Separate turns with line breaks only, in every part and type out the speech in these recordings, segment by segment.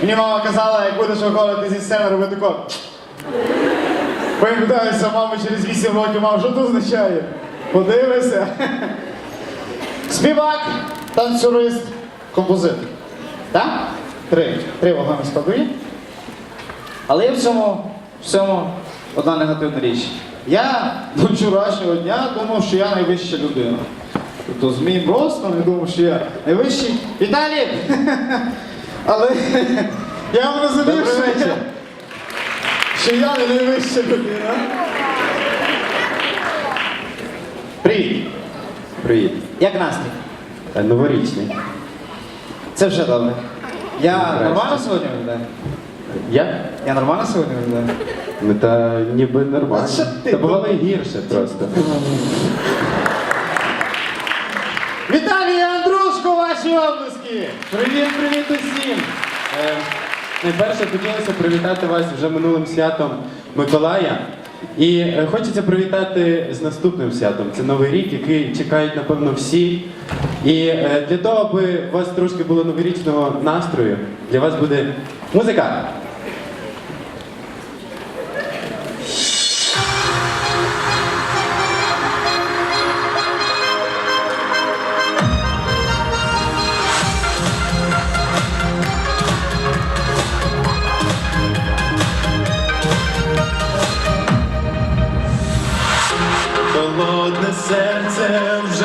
Мені мама казала, як будеш виходити зі сцени, роби тако. Потім питаюся, мама через 8 років, мам, що це означає? Подивися. Співак, танцюрист, композитор. Так? Три. Три вагони складові. Але є в цьому, в цьому одна негативна річ. Я до вчорашнього дня думав, що я найвища людина. Тобто з моїм ростом я думав, що я найвищий. Віталій! Але я вам розумів, що я, що я не найвища людина. Привіт!
Привіт.
Як настрій?
Е, Новорічний.
Це вже добре. Я нормально сьогодні виглядаю?
Як?
Я нормально сьогодні виглядаю?
Ну та ніби нормально.
А що ти
Та бувало
думаєш?
і гірше просто.
Обласки!
Привіт, привіт усім! Е, найперше хотілося привітати вас вже минулим святом Миколая. І е, хочеться привітати з наступним святом. Це Новий рік, який чекають, напевно, всі. І е, для того, аби у вас трошки було новорічного настрою, для вас буде музика.
Холодне серце вже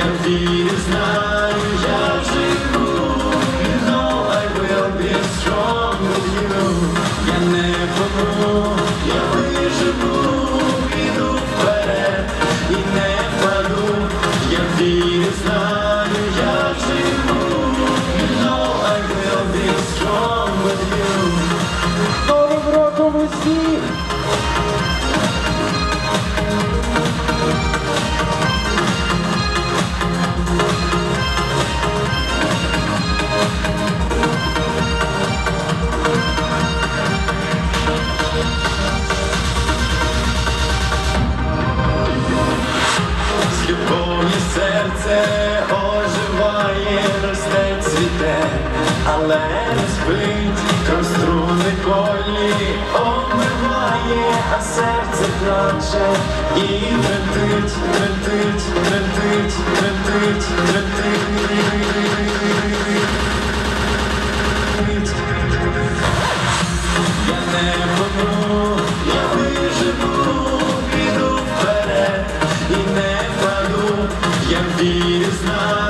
впаду, я вірю, знаю, але не спить, кров струни болі омиває, а серце плаче. І тремтить, тремтить, тремтить, тремтить, тремтить. Я не помру, я виживу, піду вперед. І не впаду, я вірю, знаю,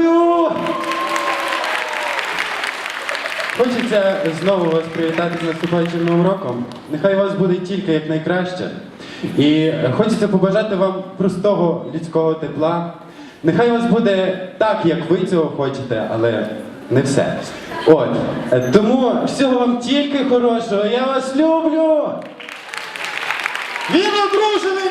Хочеться знову вас привітати з наступаючим новим роком. Нехай вас буде тільки як найкраще. І хочеться побажати вам простого людського тепла. Нехай вас буде так, як ви цього хочете, але не все.
От. Тому всього вам тільки хорошого. Я вас люблю!
Він одружений!